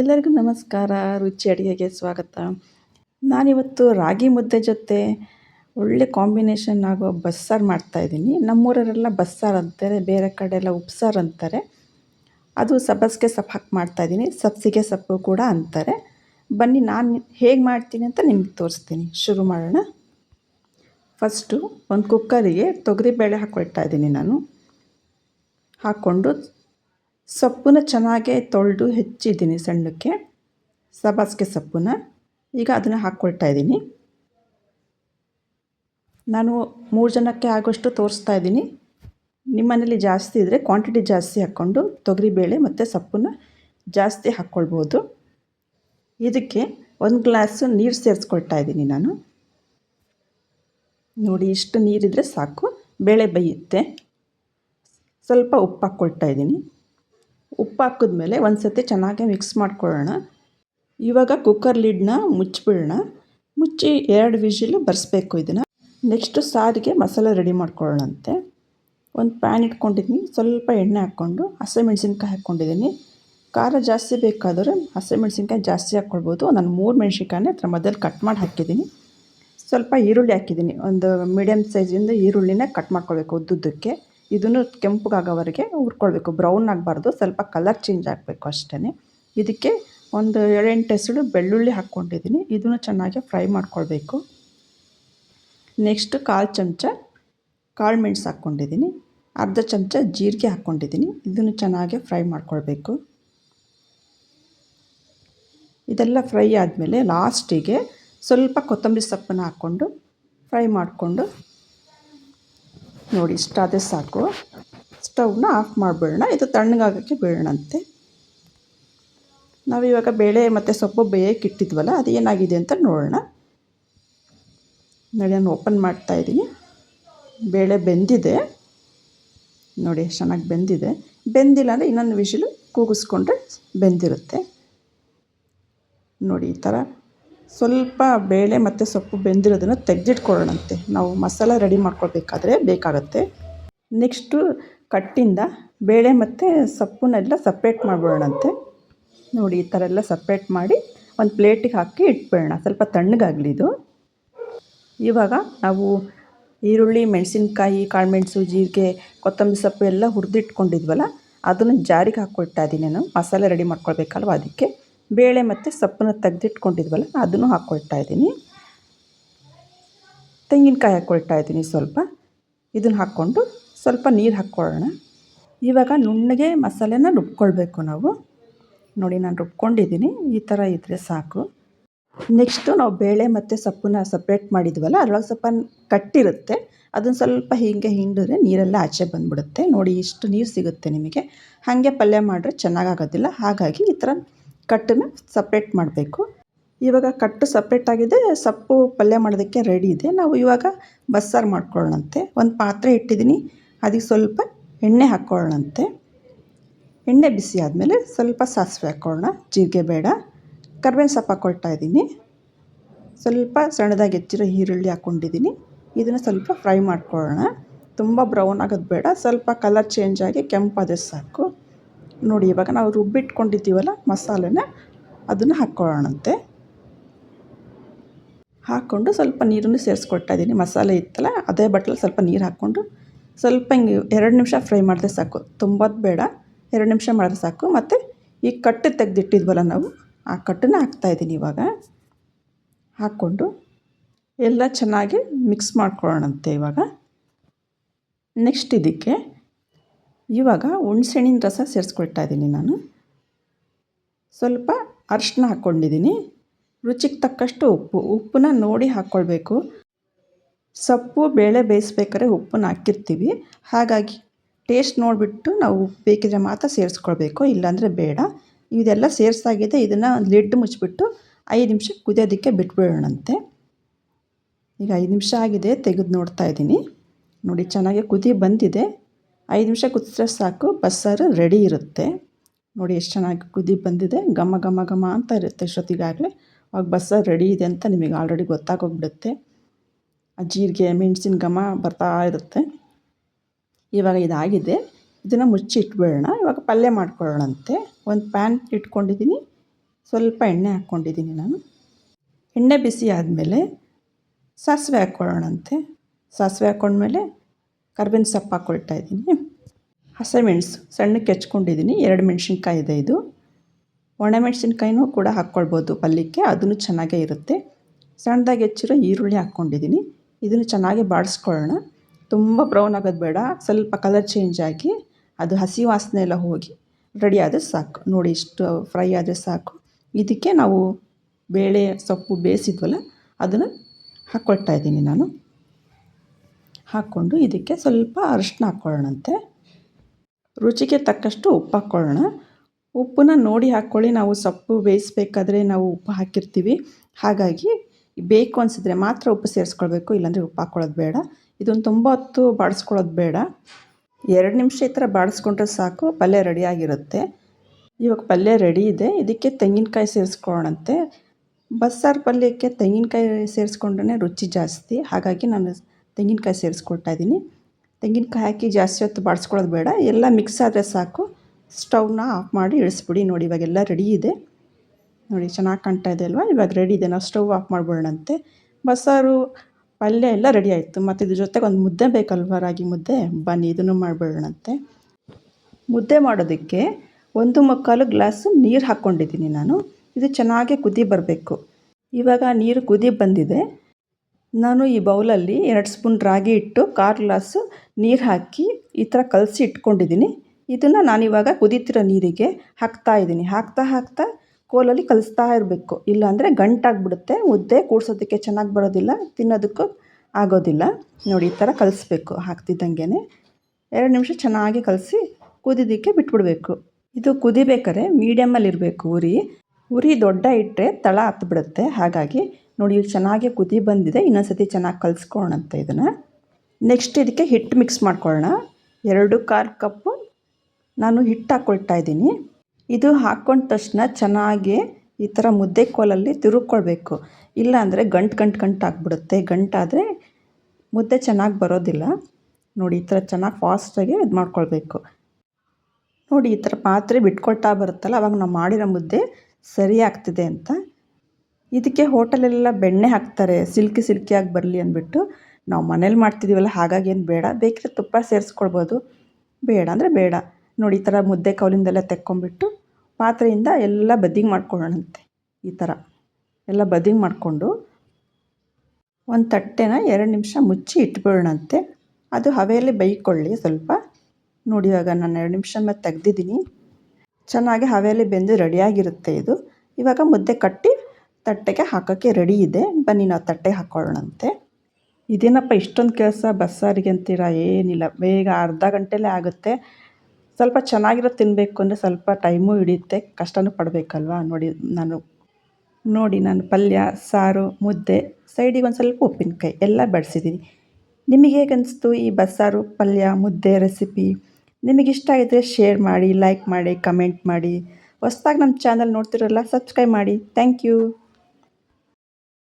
ಎಲ್ಲರಿಗೂ ನಮಸ್ಕಾರ, ರುಚಿ ಅಡುಗೆಗೆ ಸ್ವಾಗತ. ನಾನಿವತ್ತು ರಾಗಿ ಮುದ್ದೆ ಜೊತೆ ಒಳ್ಳೆ ಕಾಂಬಿನೇಷನ್ ಆಗೋ ಬಸ್ಸಾರು ಮಾಡ್ತಾಯಿದ್ದೀನಿ ನಮ್ಮೂರವರೆಲ್ಲ ಬಸ್ಸಾರು ಅಂತಾರೆ, ಬೇರೆ ಕಡೆ ಎಲ್ಲ ಉಪ್ಸಾರು ಅಂತಾರೆ. ಅದು ಸಬ್ಬಸ್ಗೆ ಸೊಪ್ಪು ಹಾಕಿ ಮಾಡ್ತಾಯಿದ್ದೀನಿ ಸಬ್ಸಿಗೆ ಸೊಪ್ಪು ಕೂಡ ಅಂತಾರೆ. ಬನ್ನಿ, ನಾನು ಹೇಗೆ ಮಾಡ್ತೀನಿ ಅಂತ ನಿಮ್ಗೆ ತೋರಿಸ್ತೀನಿ. ಶುರು ಮಾಡೋಣ. ಫಸ್ಟು ಒಂದು ಕುಕ್ಕರಿಗೆ ತೊಗರಿಬೇಳೆ ಹಾಕ್ಕೊಳ್ತಾ ಇದ್ದೀನಿ ನಾನು. ಹಾಕ್ಕೊಂಡು ಸೊಪ್ಪನ್ನ ಚೆನ್ನಾಗೆ ತೊಳೆದು ಹೆಚ್ಚಿದ್ದೀನಿ ಸಣ್ಣಕ್ಕೆ. ಸಬಾಸ್ಗೆ ಸೊಪ್ಪನ್ನ. ಈಗ ಅದನ್ನು ಹಾಕ್ಕೊಳ್ತಾ ಇದ್ದೀನಿ. ನಾನು ಮೂರು ಜನಕ್ಕೆ ಆಗೋಷ್ಟು ತೋರಿಸ್ತಾ ಇದ್ದೀನಿ. ನಿಮ್ಮ ಮನೇಲಿ ಜಾಸ್ತಿ ಇದ್ದರೆ ಕ್ವಾಂಟಿಟಿ ಜಾಸ್ತಿ ಹಾಕ್ಕೊಂಡು ತೊಗರಿಬೇಳೆ ಮತ್ತು ಸೊಪ್ಪನ್ನ ಜಾಸ್ತಿ ಹಾಕ್ಕೊಳ್ಬೋದು ಇದಕ್ಕೆ ಒಂದು ಗ್ಲಾಸು ನೀರು ಸೇರಿಸ್ಕೊಳ್ತಾ ಇದ್ದೀನಿ ನಾನು. ನೋಡಿ, ಇಷ್ಟು ನೀರಿದ್ರೆ ಸಾಕು. ಬೇಳೆ ಬೇಯುತ್ತೆ. ಸ್ವಲ್ಪ ಉಪ್ಪು ಹಾಕ್ಕೊಳ್ತಾ ಇದ್ದೀನಿ. ಉಪ್ಪು ಹಾಕಿದ್ಮೇಲೆ ಒಂದು ಸತಿ ಚೆನ್ನಾಗಿ ಮಿಕ್ಸ್ ಮಾಡ್ಕೊಳ್ಳೋಣ. ಇವಾಗ ಕುಕ್ಕರ್ ಲಿಡ್ನ ಮುಚ್ಚಿಬಿಡೋಣ. ಮುಚ್ಚಿ ಎರಡು ವಿಷಿಲು ಬರೆಸ್ಬೇಕು ಇದನ್ನು. ನೆಕ್ಸ್ಟು ಸಾರಿಗೆ ಮಸಾಲೆ ರೆಡಿ ಮಾಡ್ಕೊಳ್ಳೋಣಂತೆ. ಒಂದು ಪ್ಯಾನ್ ಇಟ್ಕೊಂಡಿದ್ದೀನಿ ಸ್ವಲ್ಪ ಎಣ್ಣೆ ಹಾಕ್ಕೊಂಡು ಹಸಿಮೆಣ್ಸಿನ್ಕಾಯಿ ಹಾಕ್ಕೊಂಡಿದ್ದೀನಿ. ಖಾರ ಜಾಸ್ತಿ ಬೇಕಾದರೆ ಹಸಿಮೆಣ್ಸಿನ್ಕಾಯಿ ಜಾಸ್ತಿ ಹಾಕ್ಕೊಳ್ಬೋದು. ನಾನು ಮೂರು ಮೆಣಸಿನ್ಕಾಯಿ ಹತ್ರ ಮೊದಲು ಕಟ್ ಮಾಡಿ ಹಾಕಿದ್ದೀನಿ. ಸ್ವಲ್ಪ ಈರುಳ್ಳಿ ಹಾಕಿದ್ದೀನಿ. ಒಂದು ಮೀಡಿಯಮ್ ಸೈಜಿಂದ ಈರುಳ್ಳಿನ ಕಟ್ ಮಾಡ್ಕೊಳ್ಬೇಕು ಉದ್ದುದ್ದಕ್ಕೆ. ಇದನ್ನು ಕೆಂಪಗಾಗೋವರೆಗೆ ಹುರ್ಕೊಳ್ಬೇಕು. ಬ್ರೌನ್ ಆಗಬಾರ್ದು. ಸ್ವಲ್ಪ ಕಲರ್ ಚೇಂಜ್ ಆಗಬೇಕು ಅಷ್ಟೇ ಇದಕ್ಕೆ ಒಂದು ಏಳೆಂಟು ಎಸಳು ಬೆಳ್ಳುಳ್ಳಿ ಹಾಕ್ಕೊಂಡಿದ್ದೀನಿ. ಇದನ್ನು ಚೆನ್ನಾಗಿ ಫ್ರೈ ಮಾಡ್ಕೊಳ್ಬೇಕು. ನೆಕ್ಸ್ಟ್ ಕಾಲು ಚಮಚ ಕಾಳು ಮೆಣಸು ಹಾಕ್ಕೊಂಡಿದ್ದೀನಿ. ಅರ್ಧ ಚಮಚ ಜೀರಿಗೆ ಹಾಕ್ಕೊಂಡಿದ್ದೀನಿ. ಇದನ್ನು ಚೆನ್ನಾಗಿ ಫ್ರೈ ಮಾಡ್ಕೊಳ್ಬೇಕು. ಇದೆಲ್ಲ ಫ್ರೈ ಆದಮೇಲೆ ಲಾಸ್ಟಿಗೆ ಸ್ವಲ್ಪ ಕೊತ್ತಂಬರಿ ಸೊಪ್ಪನ್ನು ಹಾಕ್ಕೊಂಡು ಫ್ರೈ ಮಾಡಿಕೊಂಡು ನೋಡಿ ಇಷ್ಟಾದರೆ ಸಾಕು. ಸ್ಟವ್ನ ಆಫ್ ಮಾಡಿಬಿಡೋಣ. ಇದು ತಣ್ಣಗಾಗೋಕ್ಕೆ ನಾವು ನಾವಿವಾಗ ಬೇಳೆ ಮತ್ತು ಸೊಪ್ಪು ಬೇಯಕ್ಕೆ ಇಟ್ಟಿದ್ವಲ್ಲ, ಅದು ಏನಾಗಿದೆ ಅಂತ ನೋಡೋಣ. ನೋಡಿ, ನಾನು ಓಪನ್ ಮಾಡ್ತಾಯಿದ್ದೀನಿ ಬೇಳೆ ಬೆಂದಿದೆ. ನೋಡಿ, ಚೆನ್ನಾಗಿ ಬೆಂದಿದೆ. ಬೆಂದಿಲ್ಲ ಅಂದರೆ ಇನ್ನೊಂದು ವಿಷಲು ಕೂಗಿಸ್ಕೊಂಡ್ರೆ ಬೆಂದಿರುತ್ತೆ. ನೋಡಿ, ಈ ಥರ ಸ್ವಲ್ಪ ಬೇಳೆ ಮತ್ತು ಸೊಪ್ಪು ಬೆಂದಿರೋದನ್ನು ತೆಗೆದಿಟ್ಕೊಳ್ಳೋಣಂತೆ. ನಾವು ಮಸಾಲ ರೆಡಿ ಮಾಡ್ಕೊಳ್ಬೇಕಾದ್ರೆ ಬೇಕಾಗತ್ತೆ. ನೆಕ್ಸ್ಟು ಕಟ್ಟಿಂದ ಬೇಳೆ ಮತ್ತು ಸೊಪ್ಪನ್ನೆಲ್ಲ ಸಪ್ರೇಟ್ ಮಾಡಿಬಿಡೋಣಂತೆ. ನೋಡಿ, ಈ ಥರ ಎಲ್ಲ ಸಪ್ರೇಟ್ ಮಾಡಿ ಒಂದು ಪ್ಲೇಟಿಗೆ ಹಾಕಿ ಇಟ್ಬಿಡೋಣ. ಸ್ವಲ್ಪ ತಣ್ಣಗಾಗಲಿ ಇದು. ಇವಾಗ ನಾವು ಈರುಳ್ಳಿ, ಮೆಣಸಿನ್ಕಾಯಿ ಕಾಳುಮೆಣಸು ಜೀರಿಗೆ, ಕೊತ್ತಂಬರಿ ಸೊಪ್ಪು ಎಲ್ಲ ಹುರಿದಿಟ್ಕೊಂಡಿದ್ವಲ್ಲ, ಅದನ್ನು ಜಾರಿಗೆ ಹಾಕ್ಕೊಟ್ಟಿದ್ದೀನಿ ನಾನು. ಮಸಾಲೆ ರೆಡಿ ಮಾಡ್ಕೊಳ್ಬೇಕಲ್ವ ಅದಕ್ಕೆ? ಬೇಳೆ ಮತ್ತು ಸೊಪ್ಪನ್ನ ತೆಗೆದಿಟ್ಕೊಂಡಿದ್ವಲ್ಲ, ಅದನ್ನು ಹಾಕ್ಕೊಳ್ತಾ ಇದ್ದೀನಿ. ತೆಂಗಿನಕಾಯಿ ಹಾಕ್ಕೊಳ್ತಾ ಇದ್ದೀನಿ ಸ್ವಲ್ಪ. ಇದನ್ನು ಹಾಕ್ಕೊಂಡು ಸ್ವಲ್ಪ ನೀರು ಹಾಕ್ಕೊಳ್ಳೋಣ. ಇವಾಗ ನುಣ್ಣಗೆ ಮಸಾಲೆನ ರುಬ್ಕೊಳ್ಬೇಕು ನಾವು. ನೋಡಿ, ನಾನು ರುಬ್ಕೊಂಡಿದ್ದೀನಿ. ಈ ಥರ ಇದ್ದರೆ ಸಾಕು. ನೆಕ್ಸ್ಟು ನಾವು ಬೇಳೆ ಮತ್ತು ಸೊಪ್ಪನ್ನ ಸಪ್ರೇಟ್ ಮಾಡಿದ್ವಲ್ಲ, ಅದರೊಳಗೆ ಸ್ವಲ್ಪ ಕಟ್ಟಿರುತ್ತೆ. ಅದನ್ನು ಸ್ವಲ್ಪ ಹೀಗೆ ಹಿಂಡಿದ್ರೆ ನೀರೆಲ್ಲ ಆಚೆ ಬಂದುಬಿಡುತ್ತೆ. ನೋಡಿ, ಇಷ್ಟು ನೀರು ಸಿಗುತ್ತೆ ನಿಮಗೆ. ಹಾಗೆ ಪಲ್ಯ ಮಾಡಿದ್ರೆ ಚೆನ್ನಾಗಾಗೋದಿಲ್ಲ ಹಾಗಾಗಿ ಈ ಥರ ಕಟ್ಟನ್ನು ಸಪ್ರೇಟ್ ಮಾಡಬೇಕು. ಇವಾಗ ಕಟ್ಟು ಸಪ್ರೇಟ್ ಆಗಿದೆ, ಸೊಪ್ಪು ಪಲ್ಯ ಮಾಡೋದಕ್ಕೆ ರೆಡಿ ಇದೆ. ನಾವು ಇವಾಗ ಬಸ್ಸಾರು ಮಾಡ್ಕೊಳ್ಳೋಣಂತೆ. ಒಂದು ಪಾತ್ರೆ ಇಟ್ಟಿದ್ದೀನಿ, ಅದಕ್ಕೆ ಸ್ವಲ್ಪ ಎಣ್ಣೆ ಹಾಕ್ಕೊಳ್ಳೋಣಂತೆ. ಎಣ್ಣೆ ಬಿಸಿ ಆದಮೇಲೆ ಸ್ವಲ್ಪ ಸಾಸಿವೆ ಹಾಕ್ಕೊಳ್ಳೋಣ. ಜೀರಿಗೆ ಬೇಡ, ಕರ್ಬೇವಿನ ಸೊಪ್ಪು ಹಾಕ್ಕೊಳ್ತಾ ಇದ್ದೀನಿ. ಸ್ವಲ್ಪ ಸಣ್ಣದಾಗಿ ಹೆಚ್ಚಿರೋ ಈರುಳ್ಳಿ ಹಾಕ್ಕೊಂಡಿದ್ದೀನಿ. ಇದನ್ನು ಸ್ವಲ್ಪ ಫ್ರೈ ಮಾಡ್ಕೊಳ್ಳೋಣ. ತುಂಬ ಬ್ರೌನ್ ಆಗೋದು ಬೇಡ, ಸ್ವಲ್ಪ ಕಲರ್ ಚೇಂಜ್ ಆಗಿ ಕೆಂಪಾದರೆ ಸಾಕು. ನೋಡಿ, ಇವಾಗ ನಾವು ರುಬ್ಬಿಟ್ಕೊಂಡಿದ್ದೀವಲ್ಲ ಮಸಾಲೆನ, ಅದನ್ನು ಹಾಕ್ಕೊಳ್ಳೋಣಂತೆ ಹಾಕ್ಕೊಂಡು ಸ್ವಲ್ಪ ನೀರನ್ನು ಸೇರಿಸ್ಕೊಳ್ತಾ ಇದ್ದೀನಿ. ಮಸಾಲೆ ಇತ್ತಲ್ಲ, ಅದೇ ಬಟ್ಲಲ್ಲಿ ಸ್ವಲ್ಪ ನೀರು ಹಾಕ್ಕೊಂಡು, ಸ್ವಲ್ಪ ಹಿಂಗೆ ಎರಡು ನಿಮಿಷ ಫ್ರೈ ಮಾಡಿದ್ರೆ ಸಾಕು. ತುಂಬೋದು ಬೇಡ. ಎರಡು ನಿಮಿಷ ಮಾಡಿದ್ರೆ ಸಾಕು. ಮತ್ತು ಈ ಕಟ್ಟು ತೆಗೆದಿಟ್ಟಿದ್ವಲ್ಲ ನಾವು, ಆ ಕಟ್ಟನ್ನ ಹಾಕ್ತಾಯಿದ್ದೀನಿ ಇವಾಗ. ಹಾಕ್ಕೊಂಡು ಎಲ್ಲ ಚೆನ್ನಾಗಿ ಮಿಕ್ಸ್ ಮಾಡ್ಕೊಳ್ಳೋಣಂತೆ ಇವಾಗ. ನೆಕ್ಸ್ಟ್ ಇದಕ್ಕೆ ಇವಾಗ ಹುಣ್ಸೆಣ್ಣಿನ ರಸ ಸೇರಿಸ್ಕೊಳ್ತಾ ಇದ್ದೀನಿ ನಾನು. ಸ್ವಲ್ಪ ಅರಿಶಿನ ಹಾಕ್ಕೊಂಡಿದ್ದೀನಿ. ರುಚಿಗೆ ತಕ್ಕಷ್ಟು ಉಪ್ಪು, ಉಪ್ಪನ್ನ ನೋಡಿ ಹಾಕ್ಕೊಳ್ಬೇಕು. ಸೊಪ್ಪು, ಬೇಳೆ ಬೇಯಿಸ್ಬೇಕಾದ್ರೆ ಉಪ್ಪನ್ನ ಹಾಕಿರ್ತೀವಿ. ಹಾಗಾಗಿ ಟೇಸ್ಟ್ ನೋಡಿಬಿಟ್ಟು ನಾವು ಉಪ್ಪು ಬೇಕಿದ್ರೆ ಮಾತ್ರ ಸೇರಿಸ್ಕೊಳ್ಬೇಕು, ಇಲ್ಲಾಂದರೆ ಬೇಡ. ಇದೆಲ್ಲ ಸೇರಿಸಾಗಿದೆ, ಇದನ್ನು ಲಿಡ್ ಮುಚ್ಚಿಬಿಟ್ಟು ಐದು ನಿಮಿಷ ಕುದಿಯೋದಕ್ಕೆ ಬಿಟ್ಬಿಡೋಣಂತೆ. ಈಗ ಐದು ನಿಮಿಷ ಆಗಿದೆ, ತೆಗೆದು ನೋಡ್ತಾ ಇದ್ದೀನಿ. ನೋಡಿ, ಚೆನ್ನಾಗಿ ಕುದಿ ಬಂದಿದೆ. ಐದು ನಿಮಿಷ ಕುದಿಸಿದ್ರೆ ಸಾಕು, ಬಸ್ಸಾರು ರೆಡಿ ಇರುತ್ತೆ. ನೋಡಿ ಎಷ್ಟು ಚೆನ್ನಾಗಿ ಕುದಿ ಬಂದಿದೆ. ಘಮ ಘಮ ಘಮ ಅಂತ ಇರುತ್ತೆ ಇಷ್ಟೊತ್ತಿಗಾಗಲೇ ಅವಾಗ ಬಸ್ಸಾರು ರೆಡಿ ಇದೆ ಅಂತ ನಿಮಗೆ ಆಲ್ರೆಡಿ ಗೊತ್ತಾಗೋಗ್ಬಿಡುತ್ತೆ. ಆ ಜೀರಿಗೆ, ಮೆಣಸಿನ ಘಮ ಬರ್ತಾ ಇರುತ್ತೆ. ಇವಾಗ ಇದಾಗಿದೆ. ಇದನ್ನು ಮುಚ್ಚಿ ಇಟ್ಬಿಡೋಣ. ಇವಾಗ ಪಲ್ಯ ಮಾಡ್ಕೊಳ್ಳೋಣಂತೆ. ಒಂದು ಪ್ಯಾನ್ ಇಟ್ಕೊಂಡಿದ್ದೀನಿ ಸ್ವಲ್ಪ ಎಣ್ಣೆ ಹಾಕ್ಕೊಂಡಿದ್ದೀನಿ ನಾನು. ಎಣ್ಣೆ ಬಿಸಿ ಆದಮೇಲೆ ಸಾಸಿವೆ ಹಾಕ್ಕೊಳ್ಳೋಣಂತೆ. ಸಾಸಿವೆ ಹಾಕ್ಕೊಂಡ್ಮೇಲೆ ಕರ್ಬೇವಿನ ಸೊಪ್ಪು ಹಾಕ್ಕೊಳ್ತಾ ಇದ್ದೀನಿ. ಹಸಿಮೆಣಸು ಸಣ್ಣಕ್ಕೆ ಹೆಚ್ಕೊಂಡಿದ್ದೀನಿ. ಎರಡು ಮೆಣಸಿನ್ಕಾಯಿ ಇದೆ ಇದು. ಒಣಮೆಣಸಿನ್ಕಾಯಿನೂ ಕೂಡ ಹಾಕ್ಕೊಳ್ಬೋದು ಪಲ್ಯಕ್ಕೆ. ಅದೂ ಚೆನ್ನಾಗೇ ಇರುತ್ತೆ. ಸಣ್ಣದಾಗಿ ಹೆಚ್ಚಿರೋ ಈರುಳ್ಳಿ ಹಾಕ್ಕೊಂಡಿದ್ದೀನಿ ಇದನ್ನು ಚೆನ್ನಾಗಿ ಬಾಡಿಸ್ಕೊಳ್ಳೋಣ. ತುಂಬ ಬ್ರೌನ್ ಆಗೋದು ಬೇಡ. ಸ್ವಲ್ಪ ಕಲರ್ ಚೇಂಜ್ ಆಗಿ ಅದು ಹಸಿ ವಾಸನೆ ಎಲ್ಲ ಹೋಗಿ ರೆಡಿ ಆದರೆ ಸಾಕು. ನೋಡಿ ಇಷ್ಟು ಫ್ರೈ ಆದರೆ ಸಾಕು. ಇದಕ್ಕೆ ನಾವು ಬೇಳೆ ಸೊಪ್ಪು ಬೇಯಿಸಿದ್ವಲ್ಲ, ಅದನ್ನು ಹಾಕ್ಕೊಳ್ತಾ ಇದ್ದೀನಿ ನಾನು. ಹಾಕ್ಕೊಂಡು ಇದಕ್ಕೆ ಸ್ವಲ್ಪ ಅರಿಶಿನ ಹಾಕ್ಕೊಳ್ಳೋಣಂತೆ. ರುಚಿಗೆ ತಕ್ಕಷ್ಟು ಉಪ್ಪು ಹಾಕ್ಕೊಳ್ಳೋಣ. ಉಪ್ಪನ್ನ ನೋಡಿ ಹಾಕ್ಕೊಳ್ಳಿ. ನಾವು ಸೊಪ್ಪು ಬೇಯಿಸ್ಬೇಕಾದ್ರೆ ನಾವು ಉಪ್ಪು ಹಾಕಿರ್ತೀವಿ. ಹಾಗಾಗಿ ಬೇಕು ಅನಿಸಿದ್ರೆ ಮಾತ್ರ ಉಪ್ಪು ಸೇರಿಸ್ಕೊಳ್ಬೇಕು, ಇಲ್ಲಾಂದರೆ ಉಪ್ಪು ಹಾಕ್ಕೊಳ್ಳೋದು ಬೇಡ. ಇದೊಂದು ತುಂಬ ಹೊತ್ತು ಬಾಡಿಸ್ಕೊಳ್ಳೋದು ಬೇಡ. ಎರಡು ನಿಮಿಷ ಈ ಥರ ಬಾಡಿಸ್ಕೊಂಡ್ರೆ ಸಾಕು, ಪಲ್ಯ ರೆಡಿಯಾಗಿರುತ್ತೆ ಇವಾಗ ಪಲ್ಯ ರೆಡಿ ಇದೆ. ಇದಕ್ಕೆ ತೆಂಗಿನಕಾಯಿ ಸೇರಿಸ್ಕೊಳ್ಳೋಣಂತೆ. ಬಸ್ಸಾರು ಪಲ್ಯಕ್ಕೆ ತೆಂಗಿನಕಾಯಿ ಸೇರಿಸ್ಕೊಂಡ್ರೆ ರುಚಿ ಜಾಸ್ತಿ. ಹಾಗಾಗಿ ನಾನು ತೆಂಗಿನಕಾಯಿ ಸೇರಿಸ್ಕೊಳ್ತಾ ಇದ್ದೀನಿ. ತೆಂಗಿನಕಾಯಿ ಹಾಕಿ ಜಾಸ್ತಿ ಹೊತ್ತು ಬಾಡಿಸ್ಕೊಳ್ಳೋದು ಬೇಡ. ಎಲ್ಲ ಮಿಕ್ಸ್ ಆದರೆ ಸಾಕು. ಸ್ಟವ್ನ ಆಫ್ ಮಾಡಿ ಇಳಿಸ್ಬಿಡಿ. ನೋಡಿ ಇವಾಗೆಲ್ಲ ರೆಡಿ ಇದೆ. ನೋಡಿ, ಚೆನ್ನಾಗಿ ಕಾಣ್ತಾ ಇದೆ ಅಲ್ವಾ? ಇವಾಗ ರೆಡಿ ಇದೆ. ನಾವು ಸ್ಟವ್ ಆಫ್ ಮಾಡಿಬಿಡೋಣಂತೆ ಬಸ್ಸಾರು ಪಲ್ಯ ಎಲ್ಲ ರೆಡಿ ಆಯಿತು. ಮತ್ತು ಇದ್ರ ಜೊತೆಗೆ ಒಂದು ಮುದ್ದೆ ಬೇಕಲ್ವ? ರಾಗಿ ಮುದ್ದೆ? ಬನ್ನಿ, ಇದನ್ನು ಮಾಡಿಬಿಡೋಣಂತೆ ಮುದ್ದೆ ಮಾಡೋದಕ್ಕೆ ಒಂದು ಮುಕ್ಕಾಲು ಗ್ಲಾಸು ನೀರು ಹಾಕ್ಕೊಂಡಿದ್ದೀನಿ ನಾನು. ಇದು ಚೆನ್ನಾಗಿ ಕುದಿ ಬರಬೇಕು. ಇವಾಗ ನೀರು ಕುದಿ ಬಂದಿದೆ. ನಾನು ಈ ಬೌಲಲ್ಲಿ ಎರಡು ಸ್ಪೂನ್ ರಾಗಿ ಇಟ್ಟು ಕಾರ್ ಗ್ಲಾಸು ನೀರು ಹಾಕಿ ಈ ಥರ ಕಲಸಿ ಇಟ್ಕೊಂಡಿದ್ದೀನಿ. ಇದನ್ನು ನಾನಿವಾಗ ಕುದೀತಿರೋ ನೀರಿಗೆ ಹಾಕ್ತಾ ಇದ್ದೀನಿ. ಹಾಕ್ತಾ ಹಾಕ್ತಾ ಕೋಲಲ್ಲಿ ಕಲಿಸ್ತಾ ಇರಬೇಕು. ಇಲ್ಲಾಂದರೆ ಗಂಟಾಗಿಬಿಡುತ್ತೆ. ಮುದ್ದೆ ಕೂಡ್ಸೋದಕ್ಕೆ ಚೆನ್ನಾಗಿ ಬರೋದಿಲ್ಲ. ತಿನ್ನೋದಕ್ಕೂ ಆಗೋದಿಲ್ಲ. ನೋಡಿ, ಈ ಥರ ಕಲಿಸ್ಬೇಕು ಹಾಕ್ತಿದ್ದಂಗೆ ಎರಡು ನಿಮಿಷ ಚೆನ್ನಾಗಿ ಕಲಸಿ ಕುದಿದಕ್ಕೆ ಬಿಟ್ಬಿಡಬೇಕು. ಇದು ಕುದಿಬೇಕಾದ್ರೆ ಮೀಡಿಯಮ್ಮಲ್ಲಿ ಇರಬೇಕು ಉರಿ. ಉರಿ ದೊಡ್ಡ ಇಟ್ಟರೆ ತಳ ಹತ್ಬಿಡುತ್ತೆ. ಹಾಗಾಗಿ ನೋಡಿ, ಇಲ್ಲಿ ಚೆನ್ನಾಗಿ ಕುದಿ ಬಂದಿದೆ. ಇನ್ನೊಂದು ಸತಿ ಚೆನ್ನಾಗಿ ಕಲಿಸ್ಕೊಳ್ಳೋಣಂತೆ ಇದನ್ನು. ನೆಕ್ಸ್ಟ್ ಇದಕ್ಕೆ ಹಿಟ್ಟು ಮಿಕ್ಸ್ ಮಾಡ್ಕೊಳ್ಳೋಣ. ಎರಡು ಕಾರ್ ಕಪ್ಪು. ನಾನು ಹಿಟ್ಟು ಹಾಕ್ಕೊಳ್ತಾ ಇದ್ದೀನಿ. ಇದು ಹಾಕ್ಕೊಂಡ ತಕ್ಷಣ ಚೆನ್ನಾಗಿ ಈ ಥರ ಮುದ್ದೆ ಕೋಲಲ್ಲಿ ತಿರುಗ್ಕೊಳ್ಬೇಕು. ಇಲ್ಲಾಂದರೆ ಗಂಟು ಗಂಟು ಗಂಟು ಆಗಿಬಿಡುತ್ತೆ. ಗಂಟಾದರೆ ಮುದ್ದೆ ಚೆನ್ನಾಗಿ ಬರೋದಿಲ್ಲ. ನೋಡಿ, ಈ ಥರ ಚೆನ್ನಾಗಿ ಫಾಸ್ಟಾಗಿ ಇದು ಮಾಡ್ಕೊಳ್ಬೇಕು. ನೋಡಿ, ಈ ಥರ ಪಾತ್ರೆ ಬಿಟ್ಕೊಳ್ತಾ ಬರುತ್ತಲ್ಲ, ಅವಾಗ ನಾವು ಮಾಡಿರೋ ಮುದ್ದೆ ಸರಿ ಆಗ್ತಿದೆ ಅಂತ. ಇದಕ್ಕೆ ಹೋಟೆಲೆಲ್ಲ ಬೆಣ್ಣೆ ಹಾಕ್ತಾರೆ, ಸಿಲ್ಕಿ ಸಿಲ್ಕಿಯಾಗಿ ಬರಲಿ ಅಂದ್ಬಿಟ್ಟು. ನಾವು ಮನೇಲಿ ಮಾಡ್ತಿದ್ದೀವಲ್ಲ ಹಾಗಾಗಿ ಏನು ಬೇಡ. ಬೇಕಿದ್ರೆ ತುಪ್ಪ ಸೇರಿಸ್ಕೊಳ್ಬೋದು. ಬೇಡ ಅಂದರೆ ಬೇಡ. ನೋಡಿ, ಈ ಥರ ಮುದ್ದೆ ಕೌಲಿಂದೆಲ್ಲ ತೆಕ್ಕೊಂಬಿಟ್ಟು ಪಾತ್ರೆಯಿಂದ ಎಲ್ಲ ಬದಿಗೆ ಮಾಡ್ಕೊಳ್ಳೋಣಂತೆ. ಈ ಥರ ಎಲ್ಲ ಬದಿಗೆ ಮಾಡಿಕೊಂಡು ಒಂದು ತಟ್ಟೆನ ಎರಡು ನಿಮಿಷ ಮುಚ್ಚಿ ಇಟ್ಬಿಡೋಣಂತೆ. ಅದು ಹವೆಯಲ್ಲಿ ಬೇಯ್ಕೊಳ್ಳಿ ಸ್ವಲ್ಪ. ನೋಡಿ, ಇವಾಗ ನಾನು ಎರಡು ನಿಮಿಷ ಮೇಲೆ ತೆಗ್ದಿದ್ದೀನಿ. ಚೆನ್ನಾಗಿ ಹವೆಯಲ್ಲಿ ಬೆಂದು ರೆಡಿಯಾಗಿರುತ್ತೆ ಇದು. ಇವಾಗ ಮುದ್ದೆ ಕಟ್ಟಿ ತಟ್ಟೆಗೆ ಹಾಕೋಕ್ಕೆ ರೆಡಿ ಇದೆ. ಬನ್ನಿ ನಾವು ತಟ್ಟೆ ಹಾಕ್ಕೊಳ್ಳೋಣಂತೆ ಇದೇನಪ್ಪ ಇಷ್ಟೊಂದು ಕೆಲಸ ಬಸ್ಸಾರಿಗೆ ಅಂತೀರ? ಏನಿಲ್ಲ, ಬೇಗ ಅರ್ಧ ಗಂಟೆಲೇ ಆಗುತ್ತೆ. ಸ್ವಲ್ಪ ಚೆನ್ನಾಗಿರೋ ತಿನ್ನಬೇಕು ಅಂದರೆ ಸ್ವಲ್ಪ ಟೈಮು ಹಿಡಿಯುತ್ತೆ. ಕಷ್ಟನೂ ಪಡಬೇಕಲ್ವಾ? ನೋಡಿ, ನಾನು ನೋಡಿ, ನಾನು ಪಲ್ಯ, ಸಾರು, ಮುದ್ದೆ, ಸೈಡಿಗೆ ಒಂದು ಸ್ವಲ್ಪ ಉಪ್ಪಿನಕಾಯಿ ಎಲ್ಲ ಬಡಿಸಿದ್ದೀನಿ. ನಿಮಗೆ ಹೇಗೆ ಅನಿಸ್ತು ಈ ಬಸ್ಸಾರು, ಪಲ್ಯ, ಮುದ್ದೆ ರೆಸಿಪಿ ನಿಮಗೆ ಇಷ್ಟ ಆಗಿದ್ದರೆ ಶೇರ್ ಮಾಡಿ ಲೈಕ್ ಮಾಡಿ ಕಮೆಂಟ್ ಮಾಡಿ. ಹೊಸ್ದಾಗಿ ನಮ್ಮ ಚಾನಲ್ ನೋಡ್ತಿರಲ್ಲ ಸಬ್ಸ್ಕ್ರೈಬ್ ಮಾಡಿ. Thank you